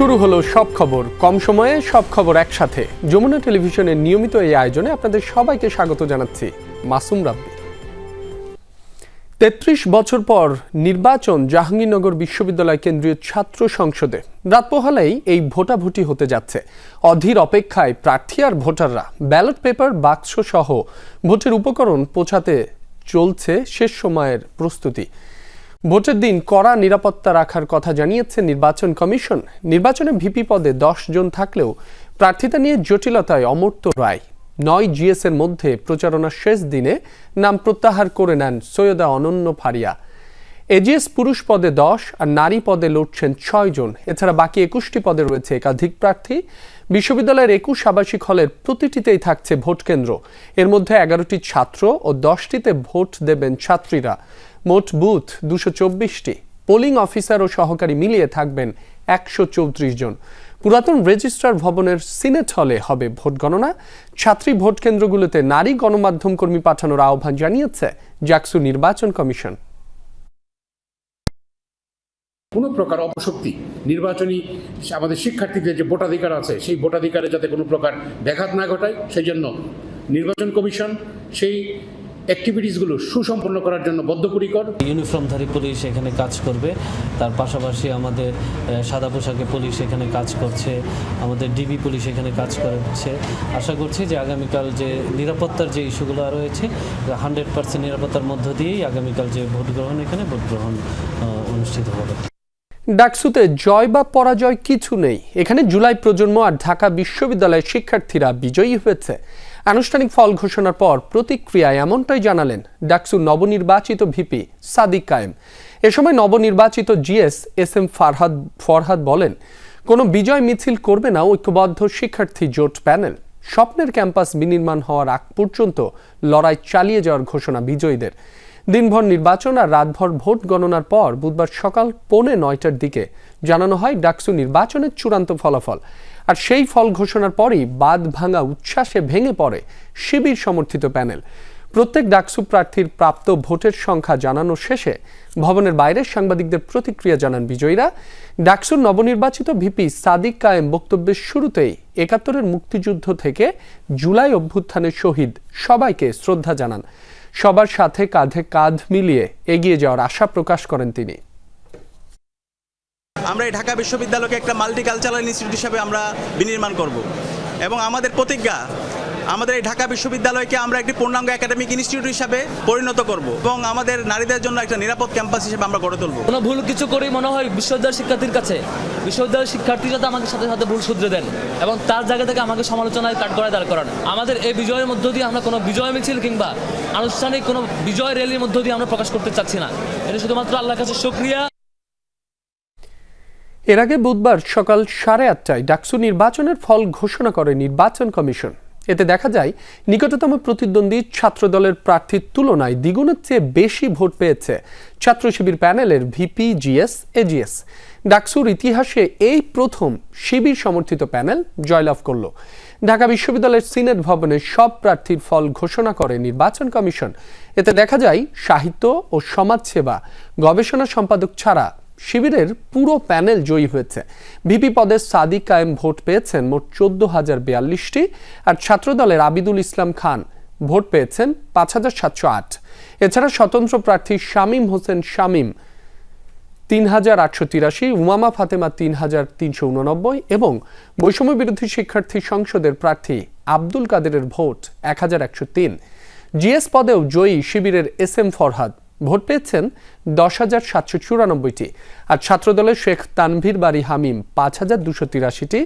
শুরু হলো সব খবর, কম সময়ে সব খবর একসাথে। যমুনা টেলিভিশনের নিয়মিত এই আয়োজনে আপনাদের সবাইকে স্বাগত জানাচ্ছি, মাসুম রাব্বি। তেত্রিশ বছর পর নির্বাচন জাহাঙ্গীরনগর বিশ্ববিদ্যালয় কেন্দ্রীয় ছাত্র সংসদে। রাত পোহালেই এই ভোটাভুটি হতে যাচ্ছে। অধীর অপেক্ষায় প্রার্থী আর ভোটাররা, ব্যালট পেপার বাক্স সহ ভোটের উপকরণ পৌঁছাতে চলছে শেষ সময়ের প্রস্তুতি। ভোটের দিন কড়া নিরাপত্তা রাখার কথা জানিয়েছে নির্বাচন কমিশন। নির্বাচনে ভিপি পদে দশ জন থাকলেও প্রার্থিতা নিয়ে জটিলতায় অমর্ত্য রায়। নয় জিএস এর মধ্যে প্রচারণার শেষ দিনে নাম প্রত্যাহার করে নেন সৈয়দা অনন্য ফারিয়া। এজিএস পুরুষ পদে দশ আর নারী পদে লড়ছেন ছয় জন। এছাড়া বাকি একুশটি পদে রয়েছে একাধিক প্রার্থী। বিশ্ববিদ্যালয়ের একুশ আবাসিক হলের প্রতিটিতেই থাকছে ভোট কেন্দ্র। এর মধ্যে এগারোটি ছাত্র ও দশটিতে ভোট দেবেন ছাত্রীরা। মোট বুথ দুশো চব্বিশটি। পোলিং অফিসার ও সহকারী মিলিয়ে থাকবেন একশো চৌত্রিশ জন। পুরাতন রেজিস্ট্রার ভবনের সিনেট হলে হবে ভোট গণনা। ছাত্রী ভোট কেন্দ্রগুলোতে নারী গণমাধ্যম কর্মী পাঠানোর আহ্বান জানিয়েছে জাকসু নির্বাচন কমিশন। কোনো প্রকার অপশক্তি নির্বাচনী আমাদের শিক্ষার্থীদের যে ভোটাধিকার আছে, সেই ভোটাধিকারে যাতে কোনো প্রকার ব্যাঘাত না ঘটায়, সেই জন্য নির্বাচন কমিশন সেই অ্যাক্টিভিটিসগুলো সুসম্পন্ন করার জন্য বদ্ধপরিকর। ইউনিফর্মধারী পুলিশ এখানে কাজ করবে। তার পাশাপাশি আমাদের সাদা পোশাকে পুলিশ এখানে কাজ করছে। আমাদের ডিবি পুলিশ এখানে কাজ করছে। আশা করছি যে আগামীকাল যে নিরাপত্তার যে ইস্যুগুলো রয়েছে হান্ড্রেড পার্সেন্ট নিরাপত্তার মধ্য দিয়েই আগামীকাল যে ভোট গ্রহণ এখানে ভোট গ্রহণ আহ, অনুষ্ঠিত হবে। ডাকসুতে জয় বা পরাজয় কিছু নেই। এখানে জুলাই প্রজন্ম আর ঢাকা বিশ্ববিদ্যালয়ের শিক্ষার্থীরা বিজয়ী হয়েছে। আনুষ্ঠানিক ফল ঘোষণার পর প্রতিক্রিয়ায় এমনটাই জানালেন ডাকসু নবনির্বাচিত ভিপি সাদিক কায়েম। এ সময় নবনির্বাচিত GS S M Farhad Farhad বলেন, কোনো বিজয় মিছিল করবে না ঐক্যবদ্ধ শিক্ষার্থী জোট প্যানেল। স্বপ্নের ক্যাম্পাস বিনির্মাণ হওয়ার আগ পর্যন্ত লড়াই চালিয়ে যাওয়ার ঘোষণা বিজয়ীদের। দিনভর নির্বাচন আর রাতভর ভোট গণনার পর বুধবার সকাল পৌনে নয়টার দিকে জানানো হয় ডাকসু নির্বাচনের চূড়ান্ত ফলাফল। আর সেই ফল ঘোষণার পরই বাদ ভাঙা উচ্ছ্বাসে ভেঙে পড়ে শিবির সমর্থিত প্যানেল। প্রত্যেক ডাকসু প্রার্থীর প্রাপ্ত ভোটের সংখ্যা জানানো শেষে ভবনের বাইরে সাংবাদিকদের প্রতিক্রিয়া জানান বিজয়ীরা। ডাকসুর নবনির্বাচিত ভিপি সাদিক কায়েম বক্তব্যের শুরুতেই একাত্তরের মুক্তিযুদ্ধ থেকে জুলাই অভ্যুত্থানের শহীদ সবাইকে শ্রদ্ধা জানান। সবার সাথে কাঁধে কাঁধ মিলিয়ে এগিয়ে যাওয়ার আশা প্রকাশ করেন তিনি। আমরা এই ঢাকা বিশ্ববিদ্যালয়কে একটা মাল্টিকালচারাল ইনস্টিটিউট হিসাবে আমরা বিনির্মাণ করব। এবং আমাদের প্রতিজ্ঞা, আমাদের এই ঢাকা বিশ্ববিদ্যালয়কে আমরা একটি পূর্ণাঙ্গ একাডেমিক ইনস্টিটিউট হিসাবে পরিণত করব এবং আমাদের নারীদের জন্য একটা নিরাপদ ক্যাম্পাস হিসেবে আমরা গড়ে তুলব। কোনো ভুল কিছু করেই মনে হয় বিশ্ববিদ্যালয় শিক্ষার্থীর কাছে। বিশ্ববিদ্যালয়ের শিক্ষার্থী যাতে আমাকে সাথে সাথে ভুল শুধরে দেন এবং তার জায়গা থেকে আমাকে সমালোচনায় করে দাঁড় করান। আমাদের এই বিজয়ের মধ্য দিয়ে আমরা কোনো বিজয় মিছিল কিংবা আনুষ্ঠানিক কোনো বিজয় র্যালির মধ্য দিয়ে আমরা প্রকাশ করতে চাচ্ছি না। এটা শুধুমাত্র আল্লাহর কাছে শুক্রিয়া। এর আগে বুধবার সকাল সাড়ে আটটায় ডাকসু নির্বাচনের ফল ঘোষণা করে নির্বাচন কমিশন। এতে দেখা যায়, নিকটতম প্রতিদ্বন্দ্বী ছাত্রদলের প্রার্থীর তুলনায় দ্বিগুণের চেয়ে বেশি ভোট পেয়েছে ছাত্র শিবির প্যানেলের ভিপি জিএস এজিএস। ডাকসুর ইতিহাসে এই প্রথম শিবির সমর্থিত প্যানেল জয়লাভ করল। ঢাকা বিশ্ববিদ্যালয়ের সিনেট ভবনে সব প্রার্থীর ফল ঘোষণা করে নির্বাচন কমিশন। এতে দেখা যায়, সাহিত্য ও সমাজসেবা, গবেষণা সম্পাদক ছাড়া শিবিরের পুরো প্যানেল জয়ী হয়েছে। ভিপি পদে সাদিক কায়েম ভোট পেয়েছেন মোট চোদ্দ হাজার বিয়াল্লিশটি আর ছাত্রদলের আবিদুল ইসলাম খান ভোট পেয়েছেন পাঁচ হাজার সাতশো আট। এছাড়া স্বতন্ত্র প্রার্থী শামীম হোসেন শামীম তিন হাজার আটশো তিরাশি, উমামা ফাতেমা তিন হাজার তিনশো উননব্বই এবং বৈষম্য বিরোধী শিক্ষার্থী সংসদের প্রার্থী আব্দুল কাদেরের ভোট এক হাজার একশো তিন। জিএস পদেও জয়ী শিবিরের এস এম ফরহাদ। ভোট পেয়েছেন দশ হাজার সাতশো চুরানব্বইটি। আর ছাত্রদলের শেখ তানভীর বাড়ি হামিম পাঁচ হাজার দুশো তিরাশিটি।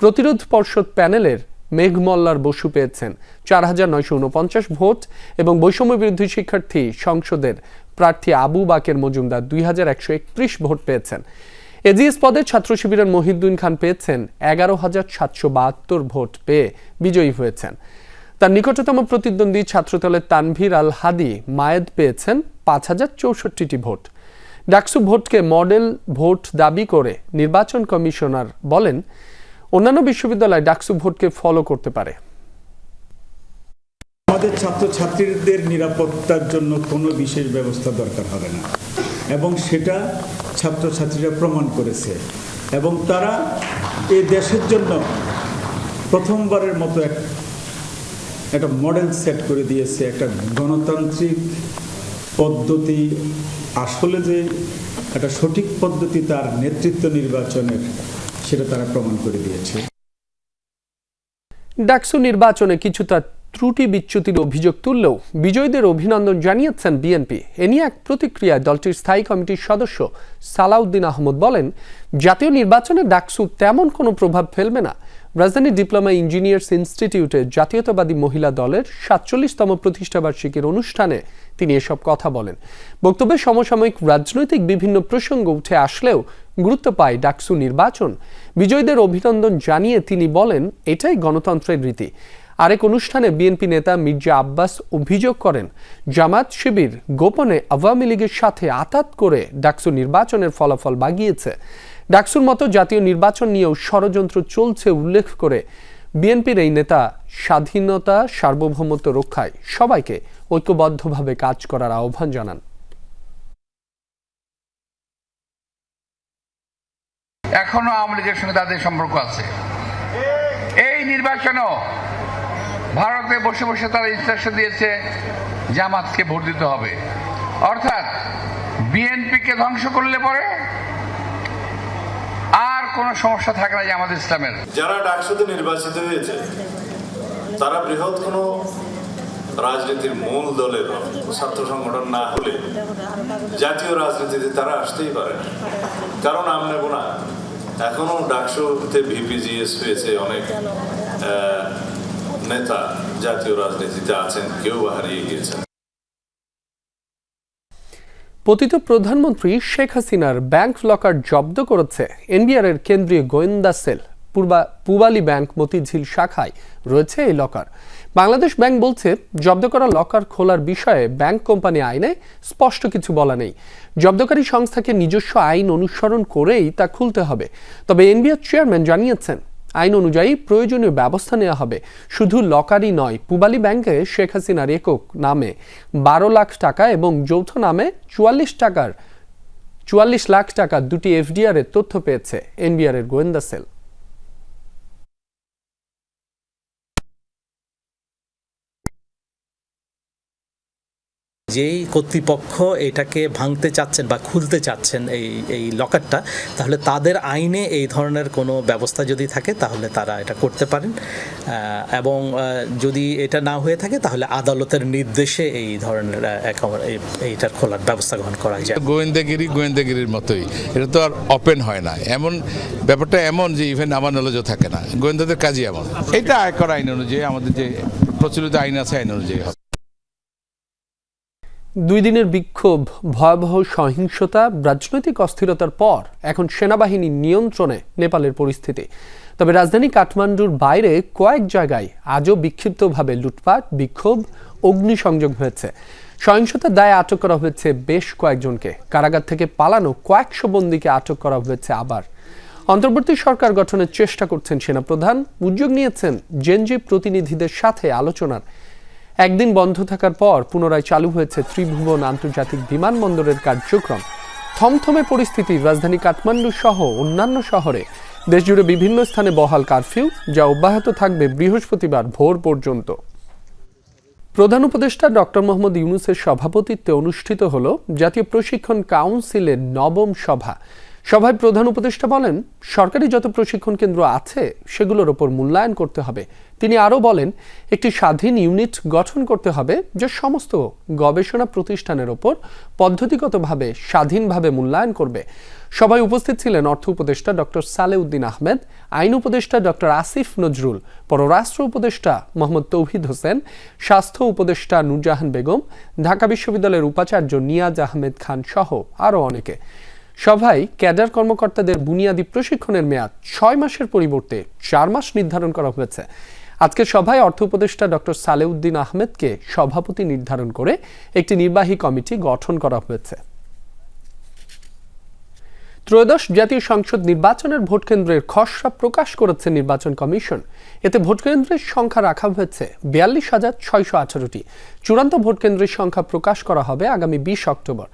প্রতিরোধ পর্ষদ প্যানেলের মেঘমল্লার বসু পেয়েছেন চার হাজার নয়শো উনপঞ্চাশ ভোট এবং বৈষম্য বিরোধী শিক্ষার্থী সংসদের প্রার্থী আবু বাকের মজুমদার দুই হাজার একশো একত্রিশ ভোট পেয়েছেন। এজিএস পদে ছাত্র শিবিরের মহিউদ্দিন খান পেয়েছেন এগারো হাজার সাতশো বাহাত্তর ভোট পেয়ে বিজয়ী হয়েছেন। তার নিকটতম প্রতিদ্বন্দ্বী ছাত্রদলের তানভীর আল হাদি মায়েদ পেয়েছেন পাঁচ হাজার চৌষট্টিটি ভোট। ডাকসু ভোটকে মডেল ভোট দাবি করে নির্বাচন কমিশনার বলেন, অন্যান্য বিশ্ববিদ্যালয় ডাকসু ভোটকে ফলো করতে পারে। আমাদের ছাত্রছাত্রীদের নিরাপত্তার জন্য কোনো বিশেষ ব্যবস্থা দরকার হবে না। এবং সেটা ছাত্রছাত্রীরা প্রমাণ করেছে। এবং তারা এই দেশের জন্য প্রথমবারের মতো এক, একটা মডেল সেট করে দিয়েছে, একটা গণতান্ত্রিক পদ্ধতি আসলে যে একটা সঠিক পদ্ধতি তার নেতৃত্ব নির্বাচনের, সেটা তারা প্রমাণ করে দিয়েছে। ডাকসু নির্বাচনে কিছুটা ত্রুটি বিচ্যুতির অভিযোগ তুললেও বিজয়ীদের অভিনন্দন জানিয়েছেন বিএনপি। এ নিয়ে এক প্রতিক্রিয়ায় দলটির স্থায়ী কমিটির সদস্য সালাউদ্দিন আহমদ বলেন, জাতীয় নির্বাচনে ডাকসু তেমন কোনো প্রভাব ফেলবে না। রাজধানী ডিপ্লোমা ইঞ্জিনিয়ার্স ইনস্টিটিউটে জাতীয়তাবাদী মহিলা দলের সাতচল্লিশতম প্রতিষ্ঠাবার্ষিকীর অনুষ্ঠানে তিনি এসব কথা বলেন। বক্তব্যে সমসাময়িক রাজনৈতিক বিভিন্ন প্রসঙ্গ উঠে আসলেও গুরুত্ব পায় ডাকসু নির্বাচন। বিজয়ীদের অভিনন্দন জানিয়ে তিনি বলেন, এটাই গণতন্ত্রের রীতি। আরেক অনুষ্ঠানে বিএনপি নেতা মির্জা আব্বাস অভিযোগ করেন, জামাত শিবির গোপনে আওয়ামী লীগের সাথে আতাত করে ডাকসু নির্বাচনের ফলাফল বাগিয়েছে। ডাকসুর মতো জাতীয় নির্বাচন নিয়েও ষড়যন্ত্র চলছে উল্লেখ করে বিএনপির এই নেতা স্বাধীনতা, সার্বভৌমত্ব রক্ষায় সবাইকে ঐক্যবদ্ধভাবে কাজ করার আহ্বান জানান। এখনও আওয়ামী লীগের সঙ্গে তাদের সম্পর্ক আছে। এই নির্বাচনেও ভারতে বসে বসে তারা ইনস্ট্রাকশন দিয়েছে, জামাতকে ভোট দিতে হবে। অর্থাৎ, বিএনপিকে ধ্বংস করলে পরে আর কোনো সমস্যা থাকে না জামাত ইসলামের। যারা ডাকসুতে নির্বাচিত হয়েছে, তারা বৃহৎ কোনো রাজনীতির মূল দলের ছাত্র সংগঠন না হলে জাতীয় রাজনীতিতে তারা আসতেই পারে কারণ আমরা এখনও ডাকসুতে ভিপিজিএস হয়েছে, অনেক নেতা জাতীয় রাজনীতিতে আছেন কেউ হারিয়ে গিয়েছেন পতিত প্রধানমন্ত্রী শেখ হাসিনার ব্যাংক লকার জব্দ করেছে এনবিআর এর কেন্দ্রীয় গোয়েন্দা সেল। পূর্বা পূবালী ব্যাংক মতিঝিল শাখায় রয়েছে এই লকার। বাংলাদেশ ব্যাংক বলছে, জব্দ করা লকার খোলার বিষয়ে ব্যাংক কোম্পানি আইনে স্পষ্ট কিছু বলা নেই। জব্দকারী সংস্থাকে নিজস্ব আইন অনুসরণ করেই তা খুলতে হবে। তবে এনবিআর চেয়ারম্যান জানিয়েছেন আইন অনুযায়ী প্রয়োজনীয় ব্যবস্থা নেওয়া হবে। শুধু লকারই নয়, পুবালী ব্যাংকে শেখ হাসিনার একক নামে বারো লাখ টাকা এবং যৌথ নামে চুয়াল্লিশ টাকার, চুয়াল্লিশ লাখ টাকা দুটি এফডিআর এর তথ্য পেয়েছে এনবিআর এর গোয়েন্দা সেল। যেই কর্তৃপক্ষ এটাকে ভাঙতে চাচ্ছেন বা খুলতে চাচ্ছেন এই এই লকারটা, তাহলে তাদের আইনে এই ধরনের কোনো ব্যবস্থা যদি থাকে, তাহলে তারা এটা করতে পারেন। এবং যদি এটা না হয়ে থাকে, তাহলে আদালতের নির্দেশে এই ধরনের এইটার খোলার ব্যবস্থা গ্রহণ করা যায়। গোয়েন্দাগিরি গোয়েন্দাগিরির মতোই। এটা তো আর ওপেন হয় না। এমন, ব্যাপারটা এমন যে ইভেন আমার নলেজও থাকে না। গোয়েন্দাদের কাজই এমন। এটা আয়কর আইন অনুযায়ী, আমাদের যে প্রচলিত আইন আছে, আইন অনুযায়ী দুই দিনের বিক্ষোভ, ভয়াবহ সহিংসতা, রাজনৈতিক অস্থিরতার পর এখন সেনাবাহিনীর নিয়ন্ত্রণে নেপালের পরিস্থিতি। তবে রাজধানী কাঠমান্ডুর বাইরে কয়েক জায়গায় আজও বিক্ষিপ্তভাবে লুটপাট, বিক্ষোভ, অগ্নিসংযোগ হয়েছে। সহিংসতার দায়ে আটক করা হয়েছে বেশ কয়েকজনকে। কারাগার থেকে পালানো কয়েকশো বন্দীকে আটক করা হয়েছে আবার। অন্তর্বর্তী সরকার গঠনের চেষ্টা করছেন সেনাপ্রধান। উদ্যোগ নিয়েছেন জেনজি প্রতিনিধিদের সাথে আলোচনার। একদিন বন্ধ থাকার পর পুনরায় চালু হয়েছে ত্রিভুবন আন্তর্জাতিক বিমানবন্দরের কার্যক্রম। থমথমে পরিস্থিতি, রাজধানী কাঠমান্ডু সহ অন্যান্য শহরে। দেশজুড়ে বিভিন্ন স্থানে বহাল কারফিউ, যা অব্যাহত থাকবে বৃহস্পতিবার ভোর পর্যন্ত। প্রধান উপদেষ্টা ডক্টর মোহাম্মদ ইউনুসের সভাপতিত্বে অনুষ্ঠিত হল জাতীয় প্রশিক্ষণ কাউন্সিলের নবম সভা। সভায় প্রধান উপদেষ্টা বলেন, সরকারি যত প্রশিক্ষণ কেন্দ্র আছে, সেগুলোর ওপর মূল্যায়ন করতে হবে। তিনি আরও বলেন, একটি স্বাধীন ইউনিট গঠন করতে হবে যা সমস্ত গবেষণা প্রতিষ্ঠানের ওপর পদ্ধতিগতভাবে, স্বাধীনভাবে মূল্যায়ন করবে। সবাই উপস্থিত ছিলেন অর্থ উপদেষ্টা ডক্টর সালেউদ্দিন আহমেদ, আইন উপদেষ্টা ডক্টর আসিফ নজরুল, পররাষ্ট্র উপদেষ্টা মোহাম্মদ তৌহিদ হোসেন, স্বাস্থ্য উপদেষ্টা নুরজাহান বেগম, ঢাকা বিশ্ববিদ্যালয়ের উপাচার্য নিয়াজ আহমেদ খান সহ আরও অনেকে। সভায় ক্যাডার কর্মকর্তাদের বুনিয়াদী প্রশিক্ষণের মেয়াদ ছয় মাসের পরিবর্তে চার মাস নির্ধারণ করা হয়েছে। আজকের সভায় অর্থ উপদেষ্টা ডক্টর সালেউদ্দিন আহমেদকে সভাপতি নির্ধারণ করে একটি নির্বাহী কমিটি গঠন করা হয়েছে। ত্রয়োদশ জাতীয় সংসদ নির্বাচনের ভোট কেন্দ্রের খসড়া প্রকাশ করেছে নির্বাচন কমিশন। এতে ভোট কেন্দ্রের সংখ্যা রাখা হয়েছে বিয়াল্লিশ হাজার ছয়শো আঠারোটি। চূড়ান্ত ভোট কেন্দ্রের সংখ্যা প্রকাশ করা হবে আগামী বিশ অক্টোবর।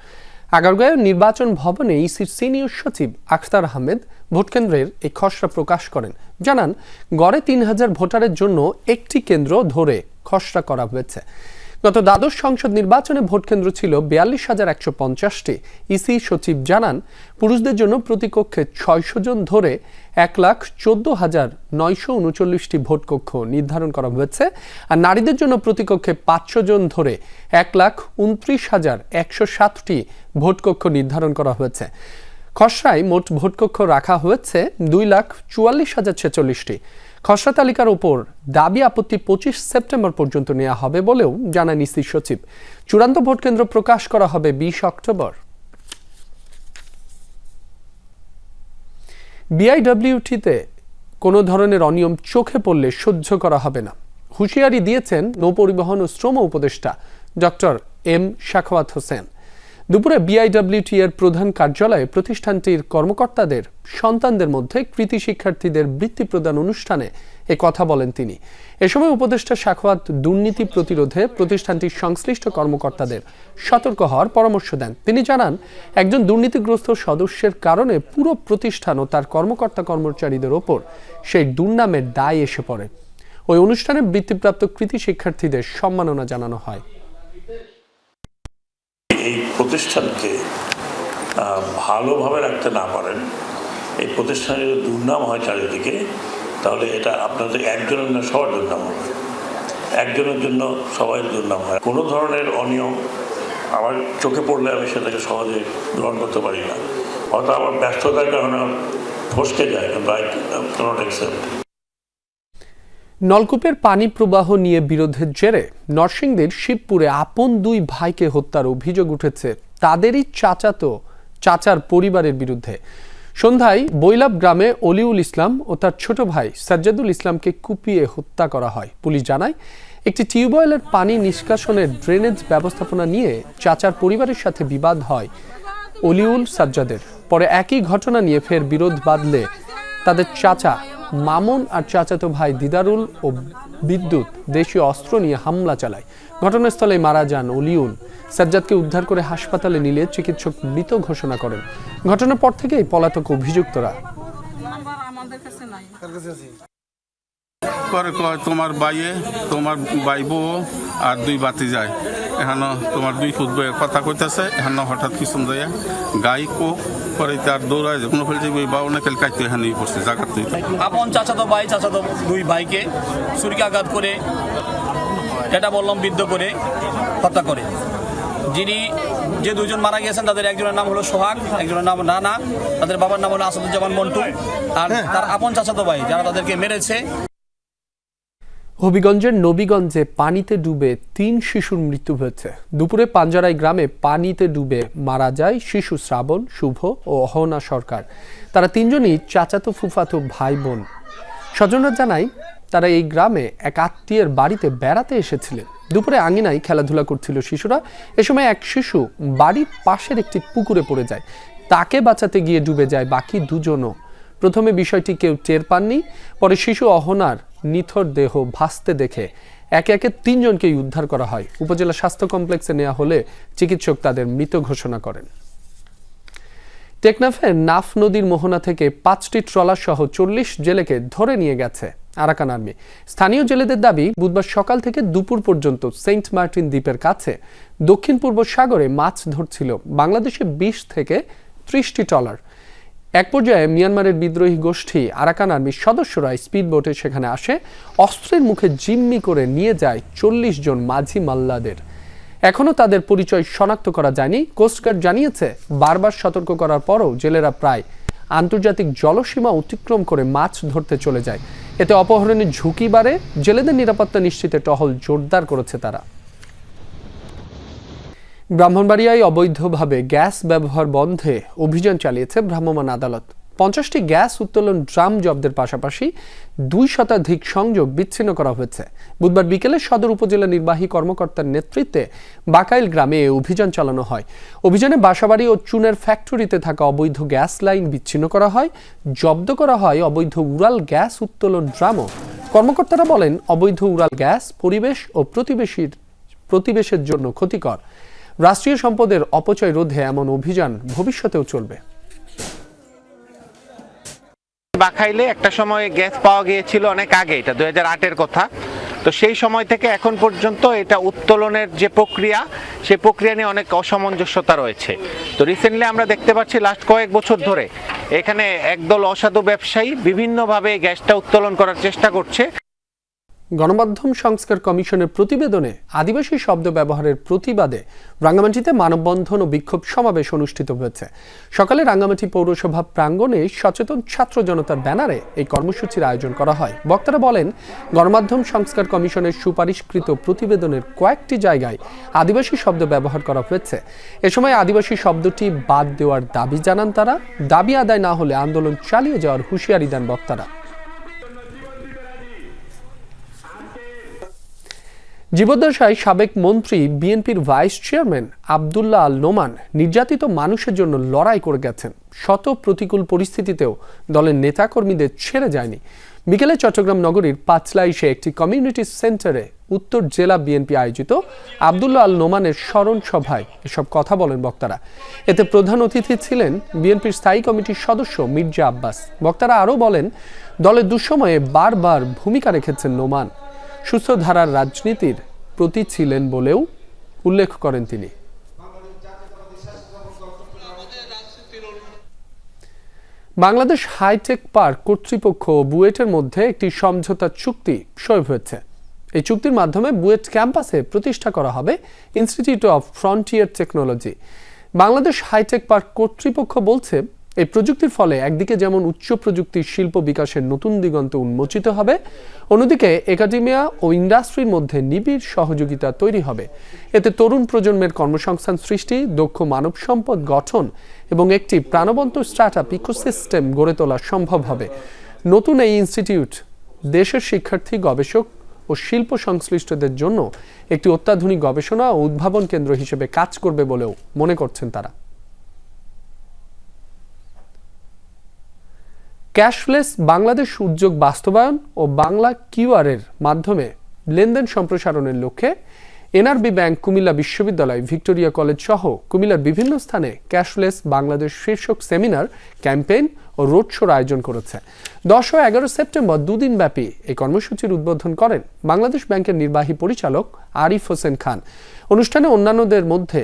আগারগাঁও নির্বাচন ভবনে ইসির সিনিয়র সচিব আখতার আহমেদ ভোটকেন্দ্রের এই খসড়া প্রকাশ করেন। জানান, গড়ে তিন হাজার ভোটারের জন্য একটি কেন্দ্র ধরে খসড়া করা হয়েছে। গত দ্বাদশ সংসদ নির্বাচনে ভোটকেন্দ্র ছিল বিয়াল্লিশ হাজার একশো পঞ্চাশটি। ইসি সচিব জানান, পুরুষদের জন্য প্রতিকক্ষে ছয়শো জন ধরে এক লাখ চোদ্দ হাজার নয়শো উনচল্লিশটি ভোটকক্ষ নির্ধারণ করা হয়েছে আর নারীদের জন্য প্রতিকক্ষে পাঁচশো জন ধরে এক লাখ উনত্রিশ হাজার একশো সাতটি ভোটকক্ষ নির্ধারণ করা হয়েছে। খসড়ায় মোট ভোটকক্ষ রাখা হয়েছে দুই লাখ চুয়াল্লিশ হাজার ছেচল্লিশটি। খসড়া তালিকার ওপর দাবি আপত্তি পঁচিশ সেপ্টেম্বর পর্যন্ত নেওয়া হবে বলেও জানান ইসি সচিব। চূড়ান্ত ভোটকেন্দ্র প্রকাশ করা হবে বিশ অক্টোবর। বিআইডব্লিউটিতে কোনো ধরনের অনিয়ম চোখে পড়লে সহ্য করা হবে না। হুঁশিয়ারি দিয়েছেন নৌপরিবহন ও শ্রম উপদেষ্টা ডক্টর এম শাখাওয়াত হোসেন। দুপুরে বিআইডব্লিউটি এর প্রধান কার্যালয়ে প্রতিষ্ঠানটির কর্মকর্তাদের, সন্তানদের মধ্যে কৃতি শিক্ষার্থীদের বৃত্তি প্রদান অনুষ্ঠানে এ কথা বলেন তিনি। এ সময় উপদেষ্টা শাখওয়াত দুর্নীতি প্রতিরোধে প্রতিষ্ঠানটির সংশ্লিষ্ট কর্মকর্তাদের সতর্ক হওয়ার পরামর্শ দেন। তিনি জানান, একজন দুর্নীতিগ্রস্ত সদস্যের কারণে পুরো প্রতিষ্ঠান ও তার কর্মকর্তা কর্মচারীদের ওপর সেই দুর্নামের দায় এসে পড়ে। ওই অনুষ্ঠানে বৃত্তিপ্রাপ্ত কৃতি শিক্ষার্থীদের সম্মাননা জানানো হয়। প্রতিষ্ঠানকে ভালোভাবে রাখতে না পারেন, এই প্রতিষ্ঠানের যদি দুর্নাম হয় চারিদিকে, তাহলে এটা আপনাদের একজনের না সবার দুর্নাম হবে। একজনের জন্য সবাই দুর্নাম হয়। কোনো ধরনের অনিয়ম আমার চোখে পড়লে আমি সেটাকে সহজে গ্রহণ করতে পারি না। হয়তো আমার ব্যস্ততার কারণে ফসকে যায়, কিন্তু আই ক্যানট অ্যাকসেপ্ট নলকূপের পানি প্রবাহ নিয়ে বিরোধের জেরে নরসিংদীর শিবপুরে আপন দুই ভাইকে হত্যার অভিযোগ উঠেছে। তাদেরই চাচাতো, চাচার পরিবারের বিরুদ্ধে। সন্ধ্যায় বৈলাব গ্রামে অলিউল ইসলাম ও তার ছোট ভাই সাজ্জাদুল ইসলামকে কুপিয়ে হত্যা করা হয়। পুলিশ জানায়, একটি টিউবওয়েলের পানি নিষ্কাশনের ড্রেনেজ ব্যবস্থাপনা নিয়ে চাচার পরিবারের সাথে বিবাদ হয় অলিউল সাজ্জাদের। পরে একই ঘটনা নিয়ে ফের বিরোধ বাঁধলে তাদের চাচা মামুন আর চাচাতো ভাই দিদারুল ও বিদ্যুৎ দেশীয় অস্ত্র নিয়ে হামলা চালায়। ঘটনাস্থলে মারা যান অলিউল সাজ্জাদকে উদ্ধার করে হাসপাতালে নিলে চিকিৎসক মৃত ঘোষণা করেন। ঘটনার পর থেকেই পলাতক অভিযুক্তরা। করে কয়, তোমার বাইয়ে তোমার বাই বউ আর দুই বাতি যায় এখানে তোমার দুই ফুট বইয়ের কথা কইতাছে। এখানে হঠাৎ কিছু যায় গাই কো করে তার দৌড়ায় যে কোনো ফেলতে বই বা অনেক কাইতে এখানে পড়ছে জায়গা তুই আপন চাচাতো ভাই চাচাতো দুই ভাইকে ছুরিকাঘাত করে এটা বললাম বিদ্ধ করে হত্যা করে। যিনি যে দুজন মারা গিয়েছেন তাদের একজনের নাম হলো সোহাগ একজনের নাম নানা তাদের বাবার নাম হলো আসাদুজ্জামান মন্টু। আর তার আপন চাচাতো ভাই যারা তাদেরকে মেরেছে হবিগঞ্জের নবীগঞ্জে পানিতে ডুবে তিন শিশুর মৃত্যু হয়েছে। দুপুরে পাঞ্জারাই গ্রামে পানিতে ডুবে মারা যায় শিশু শ্রাবণ, শুভ ও অহনা সরকার। তারা তিনজনই চাচাতো, ফুফাতো ভাই বোন। স্বজনরা জানায়, তারা এই গ্রামে এক আত্মীয়ের বাড়িতে বেড়াতে এসেছিলেন। দুপুরে আঙিনায় খেলাধুলা করছিল শিশুরা। এ সময় এক শিশু বাড়ির পাশের একটি পুকুরে পড়ে যায়। তাকে বাঁচাতে গিয়ে ডুবে যায় বাকি দুজনও। প্রথমে বিষয়টি কেউ টের পাননি, পরে শিশু অহনার নিথর দেহ ভাসতে দেখে একে একে তিনজনকেই উদ্ধার করা হয়। উপজেলা স্বাস্থ্য কমপ্লেক্সে নেওয়া হলে চিকিৎসক তাদের মৃত ঘোষণা করেন। টেকনাফের নাফ নদীর মোহনা থেকে পাঁচটি ট্রলার সহ চল্লিশ জেলেকে ধরে নিয়ে গেছে আরাকান আর্মি। স্থানীয় জেলেদের দাবি, বুধবার সকাল থেকে দুপুর পর্যন্ত সেন্ট মার্টিন দ্বীপের কাছে দক্ষিণ পূর্ব সাগরে মাছ ধরছিল। বাংলাদেশে বিশ থেকে ত্রিশটি ট্রলার। এক পর্যায়ে মিয়ানমারের বিদ্রোহী গোষ্ঠী আরাকান আর্মির সদস্যরা স্পিড বোটে সেখানে আসে, অস্ত্রের মুখে জিম্মি করে নিয়ে যায় চল্লিশ জন মাঝি মাল্লাদের। এখনও তাদের পরিচয় শনাক্ত করা যায়নি। কোস্টগার্ড জানিয়েছে, বারবার সতর্ক করার পরও জেলেরা প্রায় আন্তর্জাতিক জলসীমা অতিক্রম করে মাছ ধরতে চলে যায়। এতে অপহরণের ঝুঁকি বাড়ে। জেলেদের নিরাপত্তা নিশ্চিতে টহল জোরদার করেছে তারা। ব্রাহ্মণবাড়িয়ায় অবৈধভাবে গ্যাস ব্যবহার বন্ধে অভিযান চালিয়েছে ভ্রাম্যমাণ আদালত। পঞ্চাশটি গ্যাস উত্তোলন ড্রাম জব্দের পাশাপাশি দুই শতাধিক সংযোগ বিচ্ছিন্ন করা হয়েছে। বুধবার বিকেলে সদর উপজেলা নির্বাহী কর্মকর্তার নেতৃত্বে বাকাইল গ্রামে এ অভিযান চালানো হয়। অভিযানে বাসাবাড়ি ও চুনের ফ্যাক্টরিতে থাকা অবৈধ গ্যাস লাইন বিচ্ছিন্ন করা হয়, জব্দ করা হয় অবৈধ উড়াল গ্যাস উত্তোলন ড্রামও। কর্মকর্তারা বলেন, অবৈধ উড়াল গ্যাস পরিবেশ ও প্রতিবেশীর প্রতিবেশের জন্য ক্ষতিকর। রাষ্ট্রীয় সম্পদের অপচয় রোধে এমন অভিযান ভবিষ্যতেও চলবে। বাখাইলে একটা সময় গ্যাস পাওয়া গিয়েছিল অনেক আগে, এটা দুই হাজার কথা। তো সেই সময় থেকে এখন পর্যন্ত এটা উত্তোলনের যে প্রক্রিয়া, সেই প্রক্রিয়া নিয়ে অনেক অসামঞ্জস্যতা রয়েছে। তো রিসেন্টলি আমরা দেখতে পাচ্ছি লাস্ট কয়েক বছর ধরে, এখানে একদল অসাধু ব্যবসায়ী বিভিন্নভাবে গ্যাসটা উত্তোলন করার চেষ্টা করছে। গণমাধ্যম সংস্কার কমিশনের প্রতিবেদনে আদিবাসী শব্দ ব্যবহারের প্রতিবাদে রাঙ্গামাটিতে মানববন্ধন ও বিক্ষোভ সমাবেশ অনুষ্ঠিত হয়েছে। সকালে রাঙ্গামাটি পৌরসভা প্রাঙ্গণে সচেতন ছাত্র জনতার ব্যানারে এই কর্মসূচির আয়োজন করা হয়। বক্তারা বলেন, গণমাধ্যম সংস্কার কমিশনের সুপারিশকৃত প্রতিবেদনের কয়েকটি জায়গায় আদিবাসী শব্দ ব্যবহার করা হয়েছে। এ সময় আদিবাসী শব্দটি বাদ দেওয়ার দাবি জানান তারা। দাবি আদায় না হলে আন্দোলন চালিয়ে যাওয়ার হুঁশিয়ারি দেন বক্তারা। জীবদ্দশায় সাবেক মন্ত্রী বিএনপির ভাইস চেয়ারম্যান আবদুল্লাহ আল নোমান নির্যাতিত মানুষের জন্য লড়াই করে গেছেন। শত প্রতিকূল পরিস্থিতিতেও দলের নেতাকর্মীদের ছেড়ে যায়নি। বিকেলে চট্টগ্রাম নগরীর পাঁচলাইশে একটি কমিউনিটি সেন্টারে উত্তর জেলা বিএনপি আয়োজিত আবদুল্লাহ আল নোমানের স্মরণ সভায় এসব কথা বলেন বক্তারা। এতে প্রধান অতিথি ছিলেন বিএনপির স্থায়ী কমিটির সদস্য মির্জা আব্বাস। বক্তারা আরও বলেন, দলের দুঃসময়ে বারবার ভূমিকা রেখেছেন নোমান। সুস্থ ধারার রাজনীতির প্রতি ছিলেন বলেও উল্লেখ করেন তিনি। বাংলাদেশ হাইটেক পার্ক কর্তৃপক্ষ ও বুয়েটের মধ্যে একটি সমঝোতা চুক্তি সই হয়েছে। এই চুক্তির মাধ্যমে বুয়েট ক্যাম্পাসে প্রতিষ্ঠা করা হবে institute of frontier technology. Bangladesh hi tech park কর্তৃপক্ষ বলছে এই প্রযুক্তির ফলে একদিকে যেমন উচ্চ প্রযুক্তির শিল্প বিকাশের নতুন দিগন্ত উন্মোচিত হবে, অন্যদিকে একাডেমিয়া ও ইন্ডাস্ট্রির মধ্যে নিবিড় সহযোগিতা তৈরি হবে। এতে তরুণ প্রজন্মের কর্মসংস্থান সৃষ্টি, দক্ষ মানব সম্পদ গঠন এবং একটি প্রাণবন্ত স্টার্ট আপ ইকোসিস্টেম গড়ে তোলা সম্ভব হবে। নতুন এই ইনস্টিটিউট দেশের শিক্ষার্থী, গবেষক ও শিল্প সংশ্লিষ্টদের জন্য একটি অত্যাধুনিক গবেষণা ও উদ্ভাবন কেন্দ্র হিসেবে কাজ করবে বলেও মনে করছেন তারা। ক্যাশলেস বাংলাদেশ উদ্যোগ বাস্তবায়ন ও বাংলা কিউআরের মাধ্যমে লেনদেন সম্প্রসারণের লক্ষ্যে এনআরবি ব্যাংক কুমিল্লা বিশ্ববিদ্যালয়, ভিক্টোরিয়া কলেজ সহ কুমিল্লার বিভিন্ন স্থানে ক্যাশলেস বাংলাদেশ শীর্ষক সেমিনার, ক্যাম্পেইন ও রোড শোর আয়োজন করেছে। দশ ও এগারো সেপ্টেম্বর দুদিন ব্যাপী এই কর্মসূচির উদ্বোধন করেন বাংলাদেশ ব্যাংকের নির্বাহী পরিচালক আরিফ হোসেন খান। অনুষ্ঠানে অন্যান্যদের মধ্যে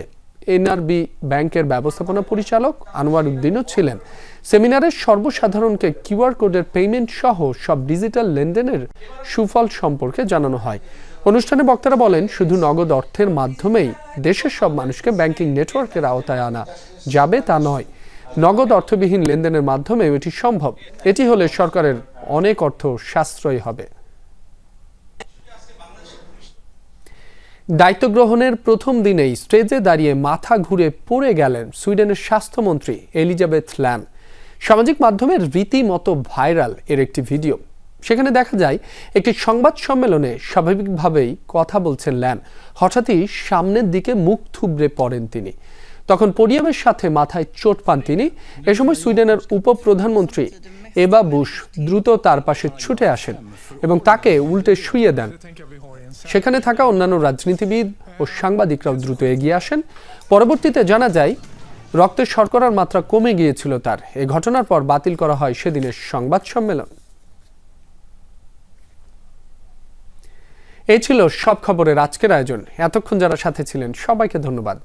এনআরবি ব্যাংকের ব্যবস্থাপনা পরিচালক আনোয়ার উদ্দিনও ছিলেন। সেমিনারে সর্বসাধারণকে কিউআর কোডের পেমেন্ট সহ সব ডিজিটাল লেনদেনের সুফল সম্পর্কে জানানো হয়। অনুষ্ঠানে বক্তারা বলেন, শুধু নগদ অর্থের মাধ্যমেই দেশের সব মানুষকে ব্যাংকিং নেটওয়ার্কের আওতায় আনা যাবে তা নয়। নগদ অর্থবিহীন লেনদেনের মাধ্যমে এটি সম্ভব। এটি হলে সরকারের অনেক অর্থ সাশ্রয়ী হবে। দায়িত্ব গ্রহণের প্রথম দিনেই স্টেজে দাঁড়িয়ে মাথা ঘুরে পড়ে গেলেন সুইডেনের স্বাস্থ্যমন্ত্রী এলিজাবেথ ল্যান। সামাজিক মাধ্যমে রীতিমতো ভাইরাল এর একটি ভিডিও। সেখানে দেখা যায়, একটি সংবাদ সম্মেলনে স্বাভাবিকভাবেই কথা বলছেন ল্যান। হঠাৎই সামনের দিকে মুখ থুবড়ে পড়েন তিনি। তখন পোডিয়ামের সাথে মাথায় চোট পান তিনি। এ সময় সুইডেনের উপপ্রধানমন্ত্রী এবা বুশ দ্রুত তার পাশে ছুটে আসেন এবং তাকে উল্টে শুইয়ে দেন। সেখানে থাকা অন্যান্য রাজনীতিবিদ ও সাংবাদিকরাও দ্রুত এগিয়ে আসেন। পরবর্তীতে জানা যায় রক্তের শর্করার মাত্রা কমে গিয়েছিল তার। এ ঘটনার পর বাতিল করা হয় সেদিনের সংবাদ সম্মেলন। এই ছিল সব খবরের আজকের আয়োজন। এতক্ষণ যারা সাথে ছিলেন, সবাইকে ধন্যবাদ।